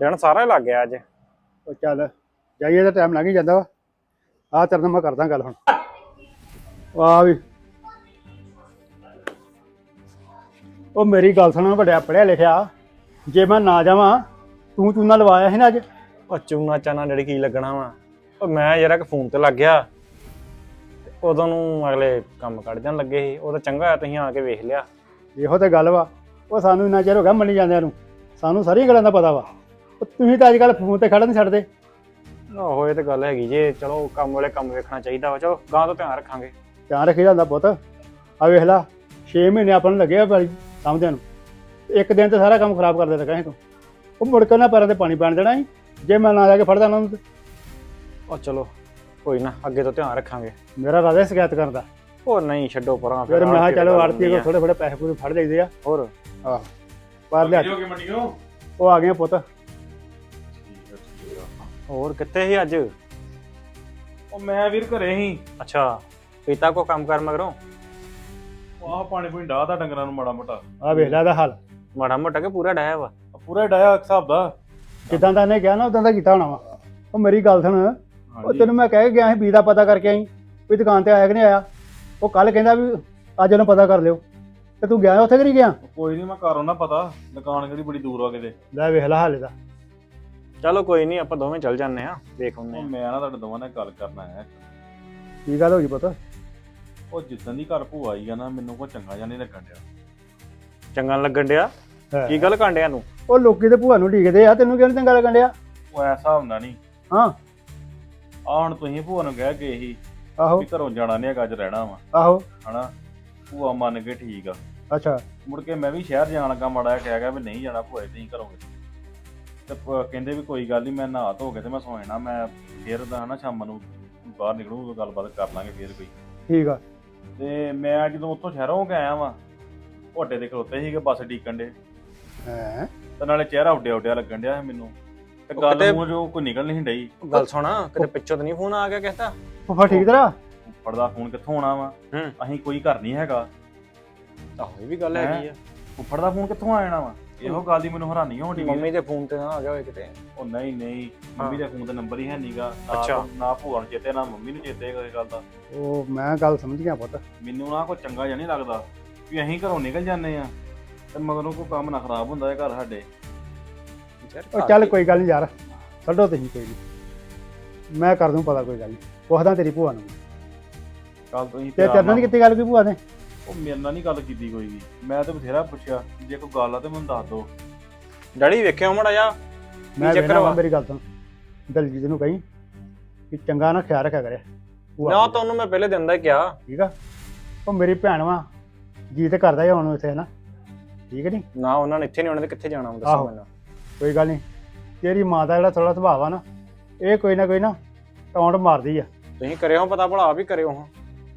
ਦਿਨ ਸਾਰਾ ਹੀ ਲੱਗ ਗਿਆ ਅੱਜ। ਉਹ ਚੱਲ ਜਾਈਏ ਤਾਂ ਟਾਈਮ ਲੰਘ ਹੀ ਜਾਂਦਾ ਵਾ। ਆ ਤੇਰੇ ਨਾਲ ਮੈਂ ਕਰਦਾ ਗੱਲ ਹੁਣ। ਆ ਵੀ। ਉਹ ਮੇਰੀ ਗੱਲ ਸੁਣ ਵੱਡਿਆ ਪੜਿਆ ਲਿਖਿਆ। ਜੇ ਮੈਂ ਨਾ ਜਾਵਾਂ ਤੂੰ ਚੂਨਾ ਲਵਾਇਆ ਸੀ ਨਾ ਅੱਜ? ਉਹ ਚੂਨਾ ਚਾਨਾ ਡੈਡੀ ਕੀ ਲੱਗਣਾ ਵਾ? ਉਹ ਮੈਂ ਯਾਰ ਇੱਕ ਫੋਨ ਤੇ ਲੱਗ ਗਿਆ। ਤੇ ਉਦੋਂ ਨੂੰ ਅਗਲੇ ਕੰਮ ਕੱਢ ਜਾਣ ਲੱਗੇ ਸੀ। ਉਹ ਤਾਂ ਚੰਗਾ ਹੋਇਆ ਤੁਸੀਂ ਆ ਕੇ ਵੇਖ ਲਿਆ। ਇਹੋ ਤੇ ਗੱਲ ਵਾ। ਉਹ ਸਾਨੂੰ ਇੰਨਾ ਚਿਰ ਹੋ ਗਿਆ ਮੰਨੀ ਜਾਂਦਿਆਂ ਨੂੰ। ਸਾਨੂੰ ਸਾਰੀਆਂ ਗੱਲਾਂ ਦਾ ਪਤਾ ਵਾ। ਉਹ ਤੁਸੀਂ ਤਾਂ ਅੱਜ ਕੱਲ ਫੋਨ ਤੇ ਖੜਾ ਨਹੀਂ ਛੱਡਦੇ। ਆਹੋ ਇਹ ਤੇ ਗੱਲ ਹੈਗੀ ਜੇ ਚਲੋ ਕੰਮ ਵਾਲੇ ਕੰਮ ਵੇਖਣਾ ਚਾਹੀਦਾ ਵਾ ਚਲੋ ਗਾਂ ਤੋਂ ਧਿਆਨ ਰੱਖਾਂਗੇ। ਧਿਆਨ ਰੱਖੀ ਜਾਂਦਾ ਪੁੱਤ ਆ ਵੇਖ ਲਾ 6 ਮਹੀਨੇ ਆਪਾਂ ਨੂੰ ਲੱਗੇ ਆ ਬਾਈ ਸਮਝਿਆਂ ਨੂੰ। ਇੱਕ ਦਿਨ ਤੇ ਸਾਰਾ ਕੰਮ ਖਰਾਬ ਕਰ ਦਿੱਤਾ ਕਹੇ ਤੂੰ। ਉਹ ਮੁੜ ਕੇ ਨਾ ਪੈਰਾਂ ਤੇ ਪਾਣੀ ਪੈਣ ਦੇਣਾ ਸੀ ਜੇ ਮੈਂ ਨਾ ਜਾ ਕੇ ਫੜਦਾ ਉਹਨਾਂ ਨੂੰ ਤੇ। ਉਹ ਚਲੋ ਕੋਈ ਨਾ ਅੱਗੇ ਤੋਂ ਧਿਆਨ ਰੱਖਾਂਗੇ। ਮੇਰਾ ਰਾਜਾ ਸ਼ਿਕਾਇਤ ਕਰਦਾ ਉਹ ਨਹੀਂ ਛੱਡੋ ਪਰਾਂ ਫਿਰ ਮੈਂ ਕਿਹਾ ਚਲੋ ਆੜਤੀ ਕੋ। ਥੋੜੇ ਥੋੜੇ ਪੈਸੇ ਪੂਰੇ ਫੜ ਲਈਦੇ ਆ। ਹੋਰ? ਆਹ ਪਰ ਲਿਆ। ਮੰਡੀਓ ਉਹ ਆ ਗਏ ਪੁੱਤ। ਹੋਰ ਕਿੱਥੇ ਸੀ ਅੱਜ? ਉਹ ਮੈਂ ਵੀਰ ਘਰੇ ਸੀ। ਅੱਛਾ ਪੀਤਾ ਕੋ ਕੰਮ ਕਰ ਮਗਰੋਂ? ਆਹ ਪਾਣੀ ਪੂਣੀ ਡਾਹ ਦਾ ਡੰਗਰਾਂ ਨੂੰ ਮਾੜਾ ਮੋਟਾ। ਆ ਵੇਖ ਲੈ ਦਾ ਹਾਲ। ਮਾੜਾ ਮੋਟਾ ਕੇ ਪੂਰਾ ਡਾਇਆ ਵਾ? ਆਹ ਪੂਰਾ ਹੀ ਡਾਇਆ ਇੱਕ ਹਿਸਾਬ ਦਾ। ਜਿੱਦਾਂ ਦਾ ਇਹਨੇ ਕਿਹਾ ਨਾ ਉਦਾਂ ਦਾ ਕੀਤਾ ਹੋਣਾ ਵਾ। ਉਹ ਮੇਰੀ ਗੱਲ ਸੁਣ ਉਹ ਹਾਂਜੀ। ਤੈਨੂੰ ਮੈਂ ਕਹਿ ਕੇ ਗਿਆ ਸੀ ਬੀ ਦਾ ਪਤਾ ਕਰਕੇ ਆਈ ਵੀ ਦੁਕਾਨ ਤੇ ਆਇਆ ਕਿ ਨਹੀਂ ਆਇਆ। ਉਹ ਕੱਲ ਕਹਿੰਦਾ ਵੀ ਅੱਜ ਉਹਨੂੰ ਪਤਾ ਕਰ ਲਿਓ। ਤੇ ਤੂੰ ਗਿਆ ਉੱਥੇ ਕਿ ਨਹੀਂ ਗਿਆ? ਕੋਈ ਨਹੀਂ ਮੈਂ ਘਰੋਂ ਨਾ ਪਤਾ। ਦੁਕਾਨ ਕਿਹੜੀ ਬੜੀ ਦੂਰ ਆ ਕਿਤੇ। ਲੈ ਵੇਖ ਲੈ ਹਾਲੇ ਦਾ ਚਲੋ ਕੋਈ ਨਹੀਂ ਆਪਾਂ ਦੋਵੇਂ ਚੱਲ ਜਾਂਦੇ ਆ ਵੇਖ ਆਉਂਦੇ ਉਹ ਆ ਮੈਂ ਨਾ ਤੁਹਾਡੇ ਦੋਵਾਂ ਨਾਲ ਗੱਲ ਕਰਨਾ ਹੈ। ਕੀ ਗੱਲ ਹੋ ਗਈ ਪੁੱਤ? ਉਹ ਜਿੱਦਾਂ ਦੀ ਘਰ ਭੂਆ ਆਈ ਆ ਨਾ ਮੈਨੂੰ ਕੋਈ ਚੰਗਾ ਜਿਹਾ ਨਹੀਂ ਲੱਗਣ ਡਿਆ। ਚੰਗਾ ਨੀ ਲੱਗਣ ਡਿਆ? ਕੀ ਗੱਲ ਕਾਂਡਿਆਂ ਨੂੰ? ਉਹ ਲੋਕੀ ਤੇ ਭੂਆ ਨੂੰ ਢੀਕਦੇ ਆ ਤੈਨੂੰ ਕਿਹਨੇ ਚੰਗਾ ਲੱਗਣ ਡਿਆ? ਉਹ ਐਸਾ ਹੁੰਦਾ ਨਹੀਂ। ਹਾਂ। ਆ ਹੁਣ ਤੁਸੀਂ ਭੂਆ ਨੂੰ ਕਹਿ ਗਏ ਸੀ ਆਹੋ। ਵੀ ਘਰੋਂ ਜਾਣਾ ਨਹੀਂ ਹੈਗਾ ਅੱਜ ਰਹਿਣਾ ਵਾ। ਆਹੋ। ਹਨਾ? ਭੂਆ ਮੰਨ ਕੇ ਠੀਕ ਆ। ਅੱਛਾ। ਮੁੜ ਕੇ ਮੈਂ ਵੀ ਸ਼ਹਿਰ ਜਾਣ ਲੱਗਾ ਮਾੜਾ ਜਿਹਾ ਕਹਿ ਗਿਆ ਵੀ ਨਹੀਂ ਜਾਣਾ ਭੂਆ ਨਹੀਂ ਘਰੋਂ ਤੇ ਕਹਿੰਦੇ ਵੀ ਕੋਈ ਗੱਲ ਨਹੀਂ ਮੈਂ ਨਹਾ ਧੋ ਕੇ ਤੇ ਮੈਂ ਸੌ ਜਾਣਾ ਮੈਂ ਫੇਰ ਦਾ ਹਨਾ ਸ਼ਾਮ ਨੂੰ ਬਾਹਰ ਨਿਕਲੂ ਗੱਲਬਾਤ ਕਰ ਲਾਂਗੇ ਫੇਰ ਕੋਈ। ਠੀਕ ਆ। ਤੇ ਮੈਂ ਜਦੋਂ ਉੱਥੋਂ ਸ਼ਹਿਰੋਂ ਹੋ ਕੇ ਆਇਆ ਵਾਂ ਓਟੇ ਦੇ ਖਲੋਤੇ ਸੀਗੇ ਬੱਸ ਡੀਕਣ ਦੇ। ਹੈ? ਤੇ ਨਾਲੇ ਚਿਹਰਾ ਉੱਡਿਆ ਉੱਡਿਆ ਲੱਗਣ ਡਿਆ ਸੀ ਮੈਨੂੰ। ਤੇ ਉਹ ਗੱਲ ਕਿਤੇ- ਮੂੰਹ ਜੋ ਕੋਈ ਨਿਕਲ ਨਹੀਂ ਡਈ। ਗੱਲ ਸੁਣਾ ਕਿਤੇ ਪਿੱਛੋਂ ਤਾਂ ਨਹੀਂ ਫੋਨ ਆ ਗਿਆ ਕਿਸਦਾ ਫੁੱਫਾ ਠੀਕ ਤਰ੍ਹਾਂ? ਫੜਦਾ ਫੋਨ ਕਿੱਥੋਂ ਆਉਣਾ ਵਾ? ਹੂੰ। ਅਸੀਂ ਕੋਈ ਘਰ ਨਹੀਂ ਹੈਗਾ। ਆਹੋ ਇਹ ਵੀ ਗੱਲ? ਹੈਗੀ ਆ। ਫੁੱਫੜ ਦਾ ਫੋਨ ਕਿੱਥੋਂ ਆ ਜਾਣਾ ਵਾ? ਇਹੋ ਗੱਲ ਦੀ ਮੈਨੂੰ ਹੈਰਾਨੀ ਹੋਣ ਮੰਮੀ ਦੇ ਫੋਨ ਤੇ ਨਾ ਆ ਗਿਆ ਹੋਵੇ ਕਿਤੇ ਉਹ ਨਹੀਂ ਨਹੀਂ। ਮੰਮੀ ਦੇ ਫੋਨ ਤੇ ਨੰਬਰ ਹੀ ਹੈ ਨਹੀਂਗਾ ਅੱਛਾ। ਨਾ ਭੂਆ ਨੂੰ ਚੇਤੇ ਨਾ ਮੰਮੀ ਨੂੰ ਚੇਤੇ ਕੋਈ ਗੱਲ ਦਾ। ਉਹ ਮੈਂ ਗੱਲ ਸਮਝ ਗਿਆ ਪੁੱਤ। ਮੈਨੂੰ ਨਾ ਕੋਈ ਚੰਗਾ ਜਿਹਾ ਨਹੀਂ ਲੱਗਦਾ ਵੀ ਅਸੀਂ ਘਰੋਂ ਨਿਕਲ ਜਾਂਦੇ ਆ ਤੇ ਮਗਰੋਂ ਕੋਈ ਕੰਮ ਨਾ ਖਰਾਬ ਹੁੰਦਾ ਹੈ ਘਰ ਸਾਡੇ। ਉਹ ਚੱਲ ਕੋਈ ਗੱਲ ਨਹੀਂ ਯਾਰ ਛੱਡੋ ਤੁਸੀਂ ਕੋਈ ਨਹੀਂ। ਮੈਂ ਕਰ ਦੂੰ ਪਤਾ ਕੋਈ ਗੱਲ ਨਹੀਂ ਪੁੱਛਦਾ ਤੇਰੀ ਭੂਆ ਨੂੰ। ਕੱਲ ਤੁਸੀਂ ਤੇ ਤੇਰੇ ਨਾਲ ਕੀਤੀ ਗੱਲ ਕੋਈ ਭੂਆ ਨੇ? ਉਹ ਮੇਰੇ ਨਾਲ ਨਹੀਂ ਗੱਲ ਕੀਤੀ ਕੋਈ ਵੀ। ਮੈਂ ਤਾਂ ਬਥੇਰਾ ਪੁੱਛਿਆ ਜੇ ਕੋਈ ਗੱਲ ਆ ਤੇ ਮੈਨੂੰ ਦੱਸ ਦਿਓ। ਡੈਡੀ ਵੇਖਿਓ ਮੜਾ ਜਾ ਮੈਂ ਚੱਕਰ ਵੇਖਣਾ ਵਾ? ਮੇਰੀ ਗੱਲ ਸੁਣ। ਦਲਜੀਤ ਨੂੰ ਕਹੀਂ ਕਿ ਚੰਗਾ ਨਾ ਖਿਆਲ ਰੱਖਿਆ ਕਰੇ ਨਾ ਤੁਹਾਨੂੰ ਮੈਂ ਪਹਿਲੇ ਦਿਨ ਦਾ ਹੀ ਕਿਹਾ। ਠੀਕ ਆ? ਉਹ ਮੇਰੀ ਭੈਣ ਵਾ ਜੀ ਤੇ ਕਰਦਾ ਹੀ ਹੁਣ ਇੱਥੇ ਨਾ ਠੀਕ ਨਹੀਂ ਨਾ? ਉਹਨਾਂ ਨੇ ਇੱਥੇ ਨਹੀਂ ਉਹਨਾਂ ਦੇ ਕਿੱਥੇ ਜਾਣਾ ਵਾ, ਦੱਸੋ ਆਹੋ। ਮੈਨੂੰ। ਕੋਈ ਗੱਲ ਨਹੀਂ ਤੇਰੀ ਮਾਂ ਦਾ ਜਿਹੜਾ ਥੋੜਾ ਸੁਭਾਅ ਆ ਨਾ ਇਹ ਕੋਈ ਨਾ ਕੋਈ ਨਾ ਟੌਂਟ ਮਾਰਦੀ ਆ। ਤੁਸੀਂ ਕਰਿਓ ਪਤਾ ਵੀ ਕਰਿਓ ਹਾਂ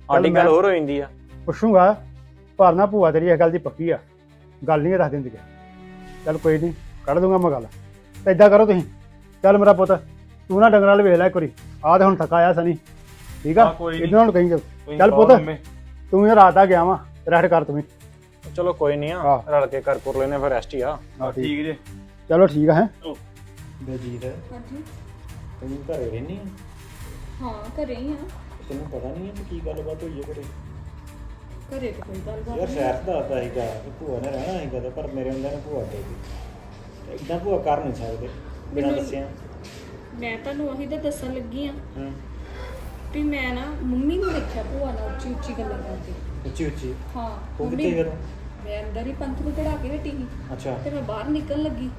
ਸਾਡੀ ਮੈਂ- ਗੱਲ ਹੋਰ ਹੋ ਜਾਂਦੀ ਆ। ਪੁੱਛੂਗਾ ਪਰ ਨਾ ਭੂਆ ਤੇਰੀ ਇਹ ਗੱਲ ਦੀ ਪੱਕੀ ਆ। ਗੱਲ ਨਹੀਂ ਰੱਖ ਦਿੰਦੀ। ਕਿ ਚੱਲ ਕੋਈ ਨਹੀਂ ਕੱਢ ਦੂੰਗਾ ਮੈਂ ਗੱਲ। ਤੇ ਇਦਾਂ ਕਰੋ ਤੁਸੀਂ। ਚੱਲ ਮੇਰਾ ਪੁੱਤ ਤੂੰ ਨਾ ਡੰਗਰਾਂ ਵਾਲ ਵੇਖ ਲੈ ਇੱਕ ਵਾਰੀ। ਆਹ ਤੇ ਹੁਣ ਥੱਕਾ ਆਇਆ ਸਨੀ। ਠੀਕ ਆ? ਹਾਂ, ਕੋਈ ਨੀ। ਇਹਨਾਂ ਨੂੰ ਕਹੀਂ ਚੱਲ ਕਹੋ ਪੁੱਤ। ਤੂੰ ਇਹ ਰਾਤ ਆ ਗਿਆ ਵਾ ਰੈਸਟ ਕਰ ਤੂੰ ਵੀ। ਚਲੋ ਕੋਈ ਨਹੀਂ ਆ। ਰਲ ਕੇ ਕਰ ਕਰ ਲੈਨੇ ਫਿਰ ਰੈਸਟ ਹੀ ਆ। ਹਾਂ ਠੀਕ ਠੀਕ ਜੇ। ਚਲੋ ਠੀਕ ਆ ਹੈ। ਬਲਜੀਤ ਹਾਂਜੀ। ਤੂੰ ਘਰੇ ਰਹਿਨੀ ਹਾਂ ਘਰੇ ਹੀ ਆ। ਤੈਨੂੰ ਪਤਾ ਨਹੀਂ ਹੈ ਕੀ ਗੱਲਬਾਤ ਹੋਈ ਹੈ ਘਰੇ ਘਰੇ ਤੇ ਕੋਈ ਯਾਰ ਨਹੀਂ। ਸ਼ਹਿਰ ਦਾ ਆਦਾ ਸੀਗਾ ਕਿ ਭੂਆ ਨੇ ਰਹਿਣਾ ਸੀਗਾ ਤੇ ਪਰ ਮੇਰੇ ਹੁੰਦਿਆਂ ਨੇ ਭੂਆ ਦੇ ਦਿੱਤੀ। ਇਦਾਂ ਭੂਆ ਕਰ ਨਹੀਂ ਸਕਦੇ ਬਿਨਾਂ ਮੈਨੂੰ- ਦੱਸਿਆ। ਮੈਂ ਤੁਹਾਨੂੰ ਉਹੀ ਤਾਂ ਦੱਸਣ ਲੱਗੀ ਆ ਹੂੰ। ਵੀ ਮੈਂ ਨਾ ਮੰਮੀ ਨੂੰ ਦੇਖਿਆ ਭੂਆ ਨਾਲ ਉੱਚੀ ਉੱਚੀ ਗੱਲਾਂ ਕਰਦੇ। ਉੱਚੀ ਉੱਚੀ? ਹਾਂ ਉਹ ਕਿੱਥੇ ਕਰੋ ਮੈਂ ਅੰਦਰ ਹੀ ਪੰਥ ਨੂੰ ਕਢਾ ਕੇ ਸੀ। ਅੱਛਾ। ਤੇ ਮੈਂ ਬਾਹਰ ਨਿਕਲਣ ਲੱਗੀ।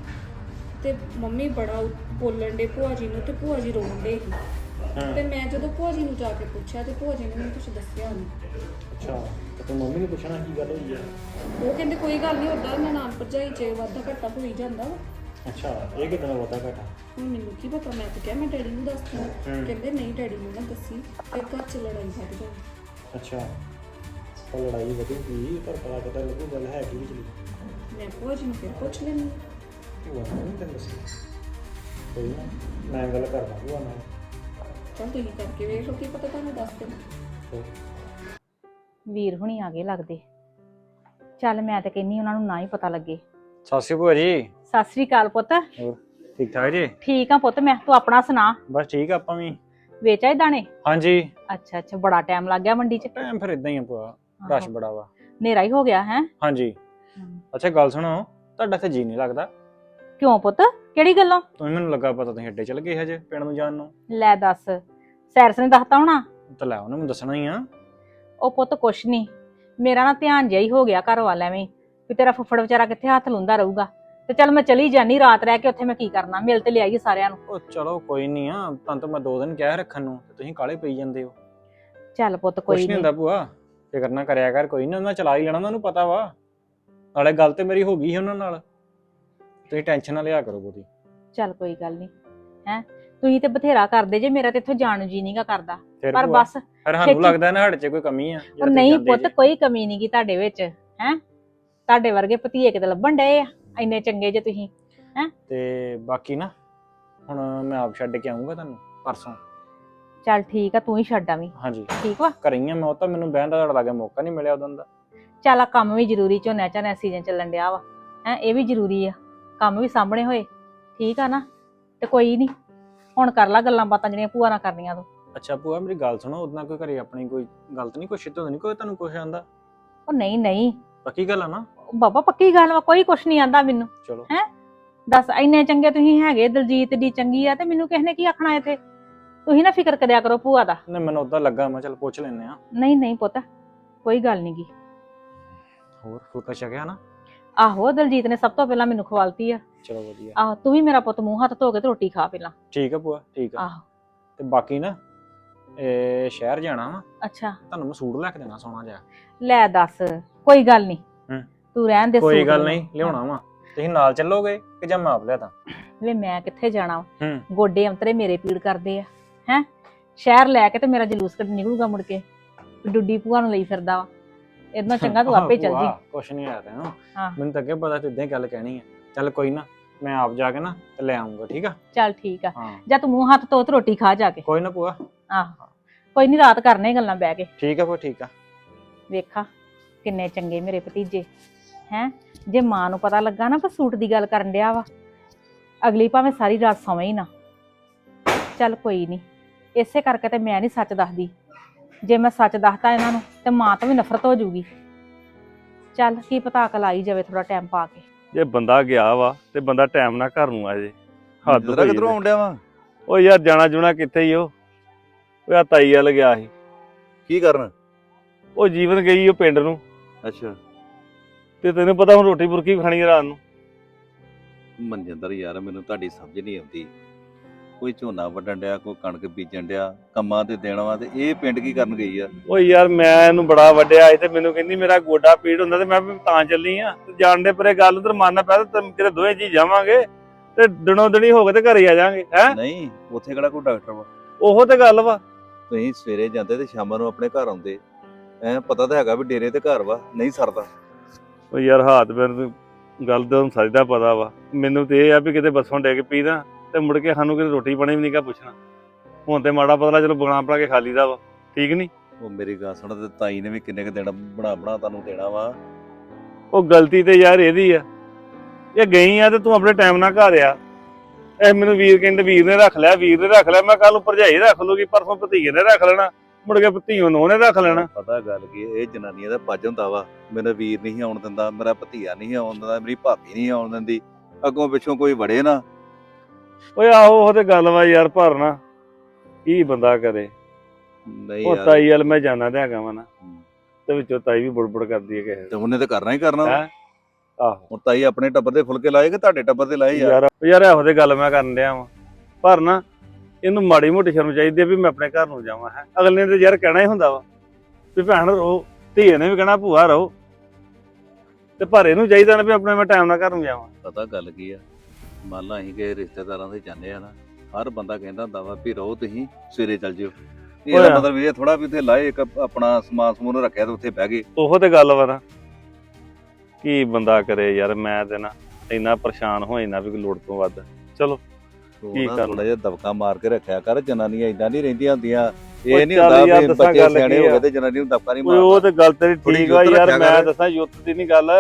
ਤੇ ਮੰਮੀ ਬੜਾ ਉ- ਬੋਲਣ ਦੇ ਭੂਆ ਜੀ ਨੂੰ ਤੇ ਭੂਆ ਜੀ ਰੋਣ ਦੇ ਸੀ। ਹਾਂ। ਤੇ ਮੈਂ ਜਦੋਂ ਭੂਆ ਜੀ ਨੂੰ ਜਾ ਕੇ ਪੁੱਛਿਆ ਤੇ ਭੂਆ ਜੀ ਨੇ ਮੈਨੂੰ ਕੁਝ ਦੱਸਿਆ ਨਹੀਂ ਅੱਛਾ। ਤੇ ਤੂੰ ਮੰਮੀ ਨੂੰ ਪੁੱਛਣਾ ਕੀ ਗੱਲ ਹੋਈ ਹੈ ਉਹ ਕਹਿੰਦੇ ਕੋਈ ਗੱਲ ਨਹੀਂ ਉਦਾਂ ਮੈਂ ਨਾਮ ਭਰਜਾਈ ਚ ਵਾਧਾ ਘਾਟਾ ਹੋਈ ਜਾਂਦਾ ਵਾ। ਅੱਛਾ ਇਹ ਕਿਦਾਂ ਦਾ ਪਤਾ ਘਟਾ? ਹੁਣ ਮੈਨੂੰ ਕੀ ਪਤਾ ਮੈਂ ਤਾਂ ਕਿਹਾ ਮੈਂ ਡੈਡੀ ਨੂੰ ਦੱਸਦੀ ਹੂੰ। ਕਹਿੰਦੇ ਨਹੀਂ ਡੈਡੀ ਨੂੰ ਨਾ ਦੱਸੀ ਤੇ ਘਰ ਚ ਲੜਾਈ ਵੱਧ ਜਾਊ ਅੱਛਾ ਉਹ ਲੜਾਈ ਵਧੂਗੀ ਪਰ ਪਤਾ ਪਤਾ ਲੱਗੂ ਗੱਲ ਹੈ ਕੀ ਵਿਚਲੀ? ਮੈਂ ਭੂਆ ਜੀ ਨੂੰ ਫਿਰ ਪੁੱਛ ਲੈਂਦੀ। ਭੂਆ ਨੇ ਨਹੀਂ ਤੈਨੂੰ ਦੱਸਿਆ ਕੋਈ ਨਾ ਮੈਂ ਗੱਲ ਕਰਦਾ ਭੂਆ ਨਾਲ। ਚਲ ਤੁਸੀਂ ਕਰਕੇ ਵੇਖ ਲਓ ਕੀ ਪਤਾ ਤੁਹਾਨੂੰ ਦੱਸ ਦੇਣ। ਹੋਰ। ਵੀਰ ਹੁਣੀ ਆ ਗਏ ਲੱਗਦੇ। ਚੱਲ ਮੈਂ ਤਾਂ ਕਹਿੰਨੀ ਉਹਨਾਂ ਨੂੰ ਨਾ ਹੀ ਪਤਾ ਲੱਗੇ। ਸਤਿ ਸ਼੍ਰੀ ਅਕਾਲ ਜੀ। ਸਤਿ ਸ੍ਰੀ ਅਕਾਲ ਪੁੱਤ। ਹੋਰ? ਠੀਕ ਠਾਕ ਜੀ? ਠੀਕ ਆ ਪੁੱਤ ਮੈਂ ਤੂੰ ਆਪਣਾ ਸੁਣਾ। ਬਸ ਠੀਕ ਆ ਆਪਾਂ ਵੀ। ਵੇਚ ਆਏ ਦਾਣੇ? ਹਾਂਜੀ। ਅੱਛਾ ਅੱਛਾ ਬੜਾ ਟਾਈਮ ਲੱਗ ਗਿਆ ਮੰਡੀ 'ਚ। ਟਾਈਮ ਫਿਰ ਇਦਾਂ ਹੀ ਆ ਭੂਆ ਰਸ਼ ਬੜਾ ਵਾ। ਹਨੇਰਾ ਹੀ ਹੋ ਗਿਆ ਹੈ? ਹਾਂਜੀ। ਅੱਛਾ ਗੱਲ ਸੁਣੋ ਤੁਹਾਡਾ ਤੇ ਜੀ ਨਹੀਂ ਲੱਗਦਾ? ਕਿਉਂ ਪੁੱਤ? ਕਿਹੜੀ ਗੱਲੋਂ? ਤੁਸੀਂ ਮੈਨੂੰ ਲੱਗਾ ਪਤਾ ਤੁਸੀਂ ਅੱਡੇ ਚਲ ਗਏ ਹਜੇ ਪਿੰਡ ਨੂੰ ਜਾਣ ਨੂੰ। ਲੈ ਦੱਸ ਸੈਰਸ ਨੇ ਦੱਸਤਾ ਹੋਣਾ? ਤਾਂ ਲੈ ਉਹਨੇ ਮੈਨੂੰ ਦੱਸਣਾ ਹੀ ਆ। ਉਹ ਪੁੱਤ ਕੁਛ ਨਹੀਂ। ਮੇਰਾ ਨਾ ਧਿਆਨ ਜਿਹਾ ਹੀ ਹੋ ਗਿਆ ਘਰ ਵਾਲਿਆਂ ਵਿੱਚ ਵੀ ਤੇਰਾ ਫੁੱਫੜ ਵਿਚਾਰਾ ਕਿੱਥੇ ਹੱਥ ਲੁੰਦਾ ਰਹੂਗਾ। ਤੇ ਚੱਲ ਮੈਂ ਚਲੀ ਜਾਨੀ ਰਾਤ ਰਹਿ ਕੇ ਉੱਥੇ ਮੈਂ ਕੀ ਕਰਨਾ ਮਿਲ ਤੇ ਲਿਆਈ ਸਾਰਿਆਂ ਨੂੰ। ਉਹ ਚਲੋ ਕੋਈ ਨਹੀਂ ਆ ਤਾਂ ਤਾਂ ਮੈਂ ਦੋ ਦਿਨ ਕਹਿ ਰੱਖਣ ਨੂੰ ਤੇ ਤੁਸੀਂ ਕਾਲੇ ਪਈ ਜਾਂਦੇ ਹੋ। ਚੱਲ ਪੁੱਤ ਕੁਛ ਕੋਈ ਨਹੀਂ ਨਹੀਂ ਹੁੰਦਾ ਭੂਆ ਫਿਕਰ ਨਾ ਕਰਿਆ ਕਰ ਕੋਈ ਨਹੀਂ ਉਹਨਾਂ ਚਲਾ ਹੀ ਲੈਣਾ ਉਹਨਾਂ ਨੂੰ ਪਤਾ ਵਾ। ਨਾਲੇ ਗੱਲ ਤੇ ਮੇਰੀ ਹੋ ਗਈ ਸੀ ਉਹਨਾਂ ਨਾਲ। ਤੁਸੀਂ ਟੈਨਸ਼ਨ ਨਾ ਲਿਆ ਕਰੋ ਬਹੁਤੀ। ਚੱਲ ਕੋਈ ਗੱਲ ਨਹੀਂ ਹੈ? ਤੁਸੀਂ ਤੇ ਬਥੇਰਾ ਕਰਦੇ ਜੇ ਮੇਰਾ ਤੇ ਇੱਥੋਂ ਜਾਣ ਨੂੰ ਜੀ ਨਹੀਂਗਾ ਕਰਦਾ। ਫਿਰ ਪਰ ਭੂਆ, ਬਸ ਫਿਰ ਸਾਨੂੰ ਛੇਤੀ- ਲੱਗਦਾ ਨਾ ਸਾਡੇ 'ਚ ਕੋਈ ਕਮੀ ਆ ਉਹ ਜਿਹੜਾ ਨਹੀਂ ਪੁੱਤ ਜੇ। ਕੋਈ ਕਮੀ ਨਹੀਂਗੀ ਤੁਹਾਡੇ ਵਿੱਚ ਹੈ? ਤੁਹਾਡੇ ਵਰਗੇ ਭਤੀਏ ਕਿਤੇ ਲੱਭਣ ਡਏ ਆ ਇੰਨੇ ਚੰਗੇ ਜੇ ਤੁਸੀਂ ਤੇ ਬਾਕੀ ਨਾ ਹੁਣ ਮੈਂ ਆਪ ਛੱਡ ਕੇ ਆਉਂਗਾ ਤੁਹਾਨੂੰ ਪਰਸੋਂ। ਚੱਲ ਠੀਕ ਆ ਤੂੰ ਹੀ ਛੱਡ ਆਵੀਂ। ਹਾਂਜੀ। ਠੀਕ ਵਾ? ਘਰੇ ਹੀ ਆ ਮੈਂ ਉਹ ਤਾਂ ਮੈਨੂੰ ਬਹਿਣ ਦਾ ਤੁਹਾਡਾ ਲੱਗਾ ਮੌਕਾ ਨਹੀਂ ਮਿਲਿਆ ਉਦੋਂ ਦਾ। ਚੱਲ ਆ ਕੰਮ ਵੀ ਜ਼ਰੂਰੀ ਝੋਨਾ ਝਾਨਾ ਸੀਜ਼ਨ ਚੱਲਣ ਡਿਆ ਵਾ ਹੈ? ਇਹ ਵੀ ਜ਼ਰੂਰੀ ਆ ਕੰਮ ਵੀ ਸਾਹਮਣੇ ਹੋਏ ਠੀਕ ਆ ਨਾ? ਤੇ ਕੋਈ ਨਹੀਂ ਹੁਣ ਕਰ ਲਾ ਗੱਲਾਂ ਬਾਤਾਂ ਜਿਹੜੀਆਂ ਭੂਆ ਨਾਲ ਕਰਨੀਆਂ ਤੂੰ। ਅੱਛਾ ਭੂਆ ਮੇਰੀ ਗੱਲ ਸੁਣੋ ਉਦੋਂ ਕੋਈ ਘਰੇ ਆਪਣੀ ਕੋਈ ਗਲਤ ਨਹੀਂ ਕੋਈ ਸ਼ਿੱਤ ਨਹੀਂ ਕੋਈ ਤੁਹਾਨੂੰ ਕੁਛ ਆਂਦਾ? ਉਹ ਨਹੀਂ ਨਹੀਂ। ਪੱਕੀ ਗੱਲ ਆ ਨਾ? ਉਹ ਬਾਬਾ ਪੱਕੀ ਗੱਲ ਵਾ ਕੋਈ ਕੁਛ ਨਹੀਂ ਆਂਦਾ ਮੈਨੂੰ। ਚਲੋ। ਦੱਸ ਇੰਨੇ ਚੰਗੇ ਤੁਸੀਂ ਹੈਗੇ ਦਲਜੀਤ ਦੀ ਚੰਗੀ ਆ ਤੇ ਮੈਨੂੰ ਕਿਸ ਨੇ ਕੀ ਆਖਣਾ ਇੱਥੇ? ਤੁਸੀਂ ਨਾ ਫਿਕਰ ਕਰਿਆ ਕਰੋ ਭੂਆ ਦਾ। ਨਹੀਂ ਮੈਨੂੰ ਉਦਾਂ ਲੱਗਾ ਮੈਂ ਚਲ ਪੁੱਛ ਲੈਨੇ ਆ ਨਹੀਂ ਨਹੀਂ ਪੁੱਤ ਕੋਈ ਗੱਲ ਨੀ ਗੀ। ਹੋਰ ਫੁਲਕਾ ਛਕਿਆ ਨਾ? ਆਹੋ ਦਲਜੀਤ ਨੇ ਸਭ ਤੋਂ ਪਹਿਲਾਂ ਮੈਨੂੰ ਖਵਾਲਤੀ ਆ। ਚਲੋ ਵਧੀਆ। ਆਹੋ ਤੂੰ ਵੀ ਮੇਰਾ ਪੁੱਤ ਮੂੰਹ ਹੱਥ ਧੋ ਕੇ ਤੇ ਰੋਟੀ ਖਾ ਪਹਿਲਾਂ। ਠੀਕ ਆ ਭੂਆ ਠੀਕ ਆ। ਆਹੋ। ਤੇ ਬਾਕੀ ਨਾ ਇਹ ਸ਼ਹਿਰ ਜਾਣਾ ਵਾ ਅੱਛਾ। ਤੁਹਾਨੂੰ ਮੈਂ ਸੂਟ ਲੈ ਕੇ ਦੇਣਾ ਸੋਹਣਾ ਜਿਹਾ। ਲੈ ਦੱਸ ਕੋਈ ਗੱਲ ਨਹੀਂ ਹੂੰ। ਤੂੰ ਰਹਿਣ ਦੇ ਕੋਈ ਸੂਟ। ਗੱਲ ਨੂੰ। ਨਹੀਂ ਲਿਆਉਣਾ ਵਾ। ਤੁਸੀਂ ਨਾਲ ਚੱਲੋਗੇ ਕਿ ਜਾਂ ਮੈਂ ਆਪ ਲਿਆਦਾ? ਵੇ ਮੈਂ ਕਿੱਥੇ ਜਾਣਾ ਵਾ? ਹੂੰ। ਗੋਡੇ ਅੰਤਰੇ ਮੇਰੇ ਪੀੜ ਕਰਦੇ ਆ ਹੈ? ਸ਼ਹਿਰ ਲੈ ਕੇ ਤੇ ਮੇਰਾ ਜਲੂਸ ਕੱਢ ਨਿਕਲੂਗਾ ਮੁੜ ਕੇ। ਡੁੱਡੀ ਭੂਆ ਨੂੰ ਲਈ ਫਿਰਦਾ ਵਾ। ਇਦਾਂ ਚੰਗਾ ਤੂੰ ਆਪੇ ਚੱਲ ਜੀ। ਕੁਛ ਨਹੀਂ ਆਇਆ ਤੈਨੂੰ ਹਾਂ। ਮੈਨੂੰ ਤਾਂ ਅੱਗੇ ਪਤਾ ਤੂੰ ਇਦਾਂ ਹੀ ਗੱਲ ਕਹਿਣੀ ਆ। ਚੱਲ ਕੋਈ ਨਾ ਮੈਂ ਆਪ ਜਾ ਕੇ ਨਾ ਤੇ ਲੈ ਆਉਂਗਾ ਠੀਕ ਆ? ਚੱਲ ਠੀਕ ਆ। ਹਾਂ। ਜਾਂ ਤੂੰ ਮੂੰਹ ਹੱਥ ਧੋ ਤੇ ਰੋਟੀ ਖਾ ਜਾ ਕੇ। ਕੋਈ ਨਾ ਭੂਆ। ਆਹ। ਕੋਈ ਨਹੀਂ ਰਾਤ ਕਰਨੇ ਗੱਲਾਂ ਬਹਿ ਕੇ। ਠੀਕ ਆ ਭੂਆ ਠੀਕ ਆ। ਵੇਖਾ ਕਿੰਨੇ ਚੰਗੇ ਮੇਰੇ ਭਤੀਜੇ। ਹੈ? ਜੇ ਮਾਂ ਨੂੰ ਪਤਾ ਲੱਗਾ ਨਾ ਕਿ ਸੂਟ ਦੀ ਗੱਲ ਕਰਨ ਡਿਆ ਵਾ। ਅਗਲੀ ਭਾਵੇਂ ਸਾਰੀ ਰਾਤ ਸੌਵੇਂ ਹੀ ਨਾ। ਚੱਲ ਕੋਈ ਨਹੀਂ ਇਸੇ ਕਰਕੇ ਤੇ ਮੈਂ ਨਹੀਂ ਸੱਚ ਦੱਸਦੀ। ਜੇ ਮੈਂ ਸੱਚ ਦੱਸਤਾ ਇਹਨਾਂ ਨੂੰ ਤੇ ਮਾਂ ਤੋਂ ਵੀ ਨਫ਼ਰਤ ਹੋ ਜਾਊਗੀ। ਚੱਲ ਕੀ ਪਤਾ ਅਕਲ ਆਈ ਜਾਵੇ ਥੋੜਾ ਟਾਈਮ ਪਾ ਕੇ। ਜੇ ਬੰਦਾ ਗਿਆ ਵਾ ਤੇ ਬੰਦਾ ਟਾਈਮ ਨਾਲ ਘਰ ਨੂੰ ਆ ਜੇ। ਹੱਦ ਹੋਈ ਕਿਧਰੋਂ ਤੇ। ਆਉਂਦਿਆ ਵਾ? ਉਹ ਯਾਰ ਜਾਣਾ ਜੁਣਾ ਕਿੱਥੇ ਹੀ ਉਹ ਉਹ ਆ ਤਾਈ ਵੱਲ ਗਿਆ ਸੀ। ਕੀ ਕਰਨ? ਉਹ ਜੀਵਨ ਗਈ ਉਹ ਪਿੰਡ ਨੂੰ। ਅੱਛਾ। ਤੇ ਤੈਨੂੰ ਪਤਾ ਹੁਣ ਰੋਟੀ ਬੁਰਕੀ ਖਾਣੀ ਆ ਰਾਤ ਨੂੰ। ਮਨਜਿੰਦਰ ਯਾਰ ਮੈਨੂੰ ਤੁਹਾਡੀ ਸਮਝ ਨਹੀਂ ਆਉਂਦੀ। ਕੋਈ ਝੋਨਾ ਵੱਢਣ ਡਿਆ ਕੋਈ ਕਣਕ ਬੀਜਣ ਡਿਆ ਕੰਮਾਂ ਤੇ ਦੇਣਾ ਵਾ ਤੇ ਇਹ ਪਿੰਡ ਕੀ ਕਰਨ ਗਈ ਆ? ਉਹ ਯਾਰ ਮੈਂ ਇਹਨੂੰ ਬੜਾ ਵੱਡਿਆ ਸੀ ਤੇ ਮੈਨੂੰ ਕਹਿੰਦੀ ਮੇਰਾ ਗੋਡਾ ਪੀੜ ਹੁੰਦਾ ਤੇ ਮੈਂ ਵੀ ਤਾਂ ਚੱਲੀ ਆ। ਤੇ ਜਾਣ ਦੇ ਪਰੇ ਗੱਲ ਉਧਰ ਮੰਨਣਾ ਪਿਆ ਤੇ ਕਿਤੇ ਦੋਵੇਂ ਜੀ ਜਾਵਾਂਗੇ ਤੇ ਦਿਨੋਂ ਦਿਨੀ ਹੋ ਕੇ ਤੇ ਘਰੇ ਆ ਜਾਾਂਗੇ ਹੈ? ਨਹੀਂ ਉੱਥੇ ਕਿਹੜਾ ਕੋਈ ਡਾਕਟਰ ਵਾ? ਉਹੋ ਤੇ ਗੱਲ ਵਾ। ਤੁਸੀਂ ਸਵੇਰੇ ਜਾਂਦੇ ਤੇ ਸ਼ਾਮਾਂ ਨੂੰ ਆਪਣੇ ਘਰ ਆਉਂਦੇ ਐ ਪਤਾ ਤਾਂ ਹੈਗਾ ਵੀ ਡੇਰੇ ਤੇ ਘਰ ਵਾ ਨਹੀਂ ਸਰਦਾ। ਉਹ ਯਾਰ ਹਾਥ ਮੈਨੂੰ ਗੱਲ ਤਾਂ ਸੱਚਦਾ ਪਤਾ ਵਾ। ਮੈਨੂੰ ਤੇ ਇਹ ਆ ਵੀ ਕਿਤੇ ਬੱਸੋਂ ਡਿੱਗ ਪਈ ਨਾ ਤੇ ਮੁੜ ਕੇ ਸਾਨੂੰ ਕਿਤੇ ਰੋਟੀ ਪਾਣੀ ਵੀ ਨਹੀਂ ਕਾ ਪੁੱਛਣਾ। ਹੁਣ ਤੇ ਮਾੜਾ ਪਤਲਾ ਚਲੋ ਬਣਾ ਬਣਾ ਕੇ ਖਾ ਲਈਦਾ ਵਾ। ਠੀਕ ਨਹੀਂ ਉਹ ਮੇਰੀ ਗੱਲ ਸੁਣ ਤੇ ਤਾਈ ਨੇ ਵੀ ਕਿੰਨੇ ਕ ਦਿਨ ਬਣਾ ਬਣਾ ਤੁਹਾਨੂੰ ਦੇਣਾ ਵਾ। ਉਹ ਗਲਤੀ ਤੇ ਯਾਰ ਇਹਦੀ ਆ। ਇਹ ਗਈ ਆ ਤੇ ਤੂੰ ਆਪਣੇ ਟਾਈਮ ਨਾਲ ਘਰ ਆ। ਇਹ ਮੈਨੂੰ ਵੀਰ ਕਹਿੰਦੇ ਵੀਰ ਨੇ ਰੱਖ ਲਿਆ ਵੀਰ ਨੇ ਰੱਖ ਲਿਆ। ਮੈਂ ਕੱਲ ਨੂੰ ਭਰਜਾਈ ਰੱਖ ਲੂਗੀ ਪਰਸੋਂ ਭਤੀਜੇ ਨੇ ਰੱਖ ਲੈਣਾ। ਮੁੜ ਕੇ ਭਤੀਜੋਂ ਨੂੰ ਉਹਨੇ ਰੱਖ ਲੈਣਾ। ਪਤਾ ਗੱਲ ਕੀ ਇਹ ਜਨਾਨੀਆਂ ਦਾ ਪੱਜ ਹੁੰਦਾ ਵਾ। ਮੇਰਾ ਵੀਰ ਨਹੀਂ ਆਉਣ ਦਿੰਦਾ ਮੇਰਾ ਭਤੀਆ ਨਹੀਂ ਆਉਣ ਦਿੰਦਾ ਮੇਰੀ ਭਾਬੀ ਨਹੀਂ ਆਉਣ ਦਿੰਦੀ। ਅੱਗੋਂ ਪਿੱਛੋਂ ਕੋਈ ਵੜੇ ਨਾ। ਓਏ ਆਹੋ ਉਹ ਤੇ ਗੱਲ ਵਾ ਯਾਰ ਭਰਨਾ ਕੀ ਬੰਦਾ ਕਰੇ? ਨਹੀਂ ਉਹ ਯਾਰ। ਤਾਈ ਵੱਲ ਮੈਂ ਜਾਣਾ ਤੇ ਹੈਗਾ ਵਾ ਨਾ। ਤੇ ਵਿੱਚੋਂ ਤਾਈ ਵੀ ਬੁੜਬੁੜ ਕਰਦੀ ਹੈ ਕਿਸੇ ਤੇ ਉਹਨੇ ਤਾਂ ਕਰਨਾ ਹੀ ਕਰਨਾ ਵਾ। ਹੈਂ? ਆਹੋ। ਹੁਣ ਤਾਈ ਆਪਣੇ ਟੱਬਰ ਦੇ ਫੁਲਕੇ ਲਾਏ ਕਿ ਤੁਹਾਡੇ ਟੱਬਰ ਦੇ ਲਾਏ ਯਾਰ? ਯਾਰ ਯਾਰ ਇਹੋ ਤੇ ਗੱਲ ਮੈਂ ਕਰਨ ਡਿਆ ਵਾਂ। ਪਰ ਨਾ ਇਹਨੂੰ ਮਾੜੀ ਮੋਟੀ ਸ਼ਰਮ ਚਾਹੀਦੀ ਹੈ ਵੀ ਮੈਂ ਆਪਣੇ ਘਰ ਨੂੰ ਜਾਵਾਂ ਹੈ। ਅਗਲੇ ਨੇ ਤੇ ਯਾਰ ਕਹਿਣਾ ਹੀ ਹੁੰਦਾ ਵਾ ਵੀ ਭੈਣ ਰਹੋ ਧੀਏ ਨੇ ਵੀ ਕਹਿਣਾ ਭੂਆ ਰਹੋ ਤੇ ਪਰ ਇਹਨੂੰ ਚਾਹੀਦਾ ਨਾ ਵੀ ਆਪਣੇ ਮੈਂ ਟਾਈਮ ਨਾਲ ਘਰ ਨੂੰ ਜਾਵਾਂ। ਪਤਾ ਗੱਲ ਕੀ ਆ ਮੰਨ ਲਾ ਅਸੀਂ ਕਿ ਰਿਸ਼ਤੇਦਾਰਾਂ ਦੇ ਜਾਂਦੇ ਆ ਨਾ ਹਰ ਬੰਦਾ ਕਹਿੰਦਾ ਹੁੰਦਾ ਵਾ ਵੀ ਰਹੋ ਤੁਸੀਂ ਸਵੇਰੇ ਚੱਲ ਜਿਓ ਇਹਦਾ। ਮਤਲਬ ਇਹ ਥੋੜਾ ਵੀ ਉੱਥੇ ਲਾਏ ਇੱਕ ਆਪਣਾ ਸਮਾਨ ਸਮੂਨ ਰੱਖਿਆ ਤੇ ਉੱਥੇ ਬਹਿ ਗਏ ਉਹੋ ਤੇ ਗੱਲ ਵਾ ਨਾ ਕੀ ਬੰਦਾ ਕਰੇ ਯਾਰ ਮੈਂ ਤੇ ਨਾ ਇੰਨਾ ਪਰੇਸ਼ਾਨ ਹੋ ਜਾਂਦਾ ਵੀ ਕੋਈ ਲੋੜ ਤੋਂ ਵੱਧ ਚਲੋ ਕੀ ਨਾ ਕਰਨਾ? ਥੋੜਾ ਜਿਹਾ ਦਬਕਾ ਮਾਰ ਕੇ ਰੱਖਿਆ ਕਰ ਜਨਾਨੀਆਂ ਇਦਾਂ ਨਹੀਂ ਰਹਿੰਦੀਆਂ ਹੁੰਦੀਆਂ ਇਹ ਨਹੀਂ ਹੁੰਦਾ ਵੀ ਬੱਚੇ ਸਿਆਣੇ ਹੋ ਆ। ਗਏ ਤੇ ਜਨਾਨੀ ਨੂੰ ਦਬਕਾ ਨਹੀਂ ਓਏ ਉਹ ਮਾਰਦਾ ਤੇ ਗੱਲ ਤੇਰੀ ਠੀਕ ਯੁੱਤ ਯਾਰ ਮੈਂ ਕਰ। ਦੱਸਾਂ ਯੁੱਤ ਦੀ ਨਹੀਂ ਗੱਲ